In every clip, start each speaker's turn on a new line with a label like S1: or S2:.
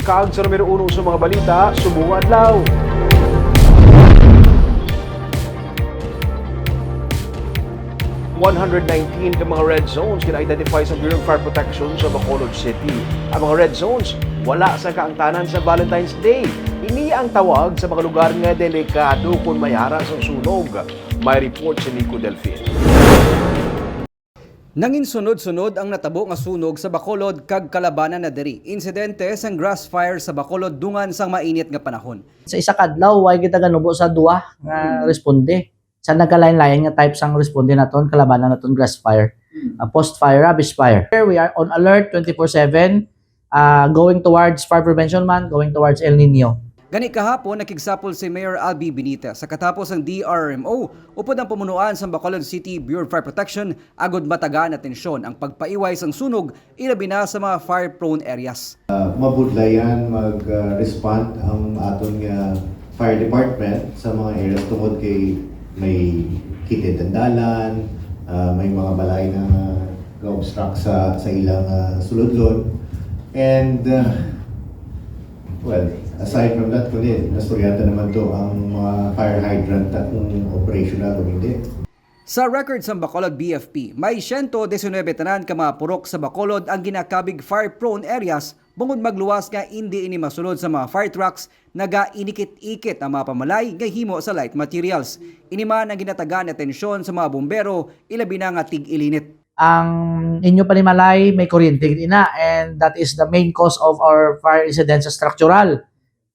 S1: Kag sa numero uno sa mga balita, subong adlaw. ...119 ka mga red zones kina-identify sa Bureau of Fire Protection sa Bacolod City. Ang mga red zones, wala sa kaangtanan sa Valentine's Day. Ini ang tawag sa mga lugar nga delikado kung may aras ang sunog. May report si Nico Delfin.
S2: Nangin sunod-sunod ang natabo nga sunog sa Bacolod kag kalabanan na diri. Insidente sang grass fire sa Bacolod dungan sang mainit nga panahon.
S3: sa isa kadlaw way kita ganubo sa duwa nga responde sa nagkalain-lain nga type sang responde naton kalabanan naton grass fire uh, post fire rubbish fire Here we are on alert 24/7 uh, going towards fire prevention month going towards El Nino
S2: Gani kahapon nakigsapol si Mayor Albi Benitez sa katapos ng DRMO upod ang pamunuan sa Bacolod City Bureau of Fire Protection agod matagaan atensyon ang pagpaiway sang sunog ilabi na sa mga fire-prone areas.
S4: mabudlayan mag-respond ang aton nga fire department sa mga areas tungod kay may kitid ang dalan, ah, may mga balay na ga-obstruct sa sa ilang uh, sulodlon. And ah, well, aside from that kundi nastoryata naman to ang mga fire hydrant at kung operational o hindi.
S2: Sa record sa Bacolod BFP, may 119 tanan ka mga purok sa Bacolod ang ginakabig fire-prone areas bungod magluwas nga hindi ini masulod sa mga fire trucks naga inikit-ikit ang mga pamalay nga himo sa light materials. Ini man ang ginatagan atensyon sa mga bumbero ilabi na nga tig-ilinit.
S3: Ang inyo panimalay may kuryente ina and that is the main cause of our fire incidents sa structural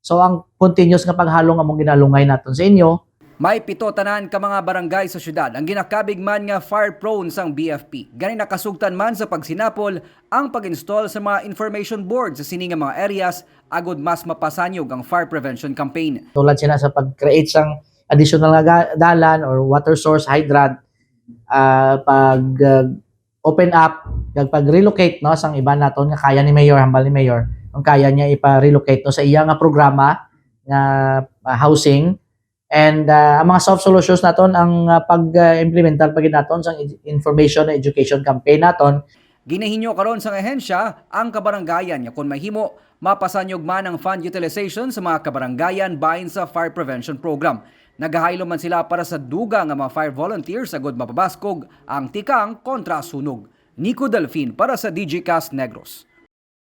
S3: so ang continuous nga paghalong among ginalungay naton sa inyo
S2: May pito tanan ka mga barangay sa syudad ang ginakabig man nga fire-prone sang BFP. Gani nakasugtan man sa pagsinapol ang pag-install sa mga information board sa sini nga mga areas agod mas mapasanyog ang fire prevention campaign.
S3: tulad sila sa pag-create sang additional nga ga- dalan or water source hydrant ah, pag ah, open up kag pag-relocate no sang iba naton nga kaya ni mayor hambal ni mayor ang kaya niya ipa-relocate no sa iya nga programa nga ah, housing and ah, ang mga soft solutions naton ang ah, pag-implemental pag naton sang information and education campaign naton
S2: Ginahinyo karon sa ahensya ang kabarangayan nga kung mahimo mapasanyog man ang fund utilization sa mga kabarangayan bahin sa fire prevention program. Nagahaylo man sila para sa duga nga mga fire volunteers agod mapabaskog ang tikang kontra sunog. Nico Delfin para sa DG Cast Negros.